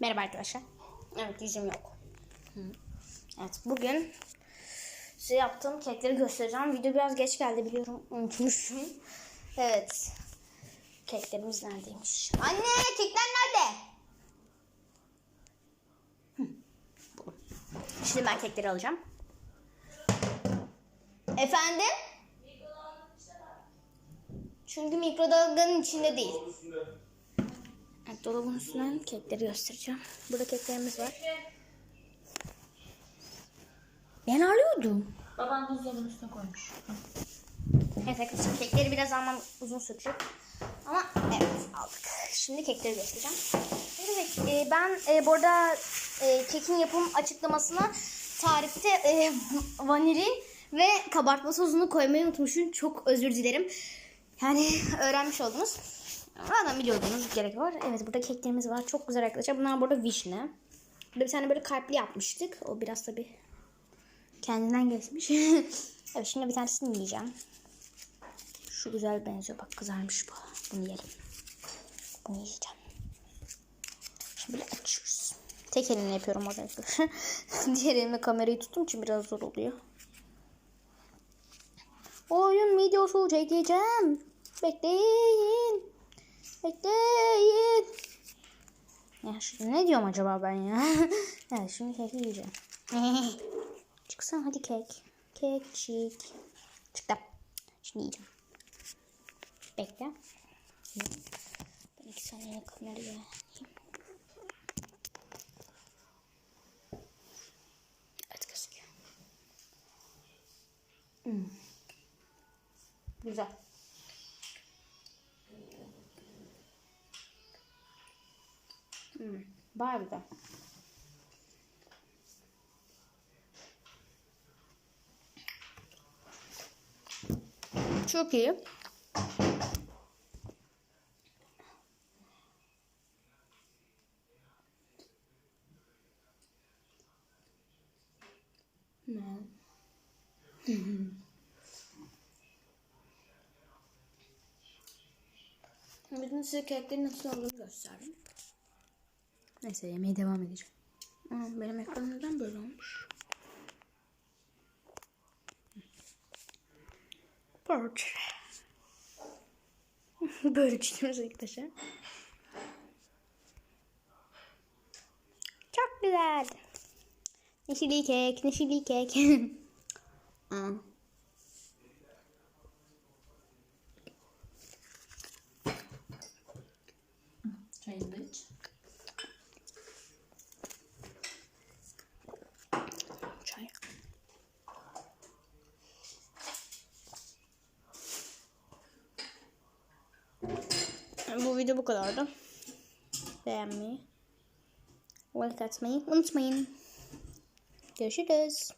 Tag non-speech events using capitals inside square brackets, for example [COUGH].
Merhaba arkadaşlar. Evet yüzüm yok. Hı. Evet bugün size yaptığım kekleri göstereceğim. Video biraz geç geldi biliyorum. Unutmuşum. Evet. Keklerimiz neredeymiş? Anne kekler nerede? Şimdi ben kekleri alacağım. Efendim? Çünkü mikrodalganın içinde değil. Evet, dolabın üstünden kekleri göstereceğim. Burada keklerimiz var. Ben arıyordum. Baban buzdolabının üstüne koymuş. Evet arkadaşlar kekleri biraz almam uzun sürecek. Ama evet aldık. Şimdi kekleri göstereceğim. Evet e, ben e, bu arada e, kekin yapım açıklamasına tarifte e, [LAUGHS] vanilin ve kabartma sosunu koymayı unutmuşum. Çok özür dilerim. Yani [LAUGHS] öğrenmiş oldunuz. Zaten biliyordunuz gerek var. Evet burada keklerimiz var. Çok güzel arkadaşlar. Bunlar burada vişne. Burada bir tane böyle kalpli yapmıştık. O biraz tabii kendinden geçmiş. [LAUGHS] evet şimdi bir tanesini yiyeceğim. Şu güzel benziyor. Bak kızarmış bu. Bunu yiyelim. Bunu yiyeceğim. Şimdi böyle açıyoruz. Tek elimle yapıyorum orada. [LAUGHS] Diğer elimle kamerayı tuttum için biraz zor oluyor. Oyun videosu çekeceğim. Bekleyin. Bekleyin. Ya şimdi ne diyorum acaba ben ya? [LAUGHS] evet şimdi keki yiyeceğim. [LAUGHS] Çıksana hadi kek. Kekçik. Çıktı. Şimdi yiyeceğim. Bekle. Ben iki saniye kamerayı. Evet gözüküyor. Hmm. Güzel. Hmm. Güzel. Çok iyi. Bütün size keklerin nasıl olduğunu gösterdim. Neyse yemeğe devam edeceğim. Aa, benim ekranım neden böyle olmuş? Portre. [LAUGHS] böyle çıkıyoruz arkadaşlar. Çok güzel. Neşeli kek, neşeli kek. [LAUGHS] Aa. Bu video bu kadardı. Beğenmeyi, like atmayı unutmayın. Görüşürüz.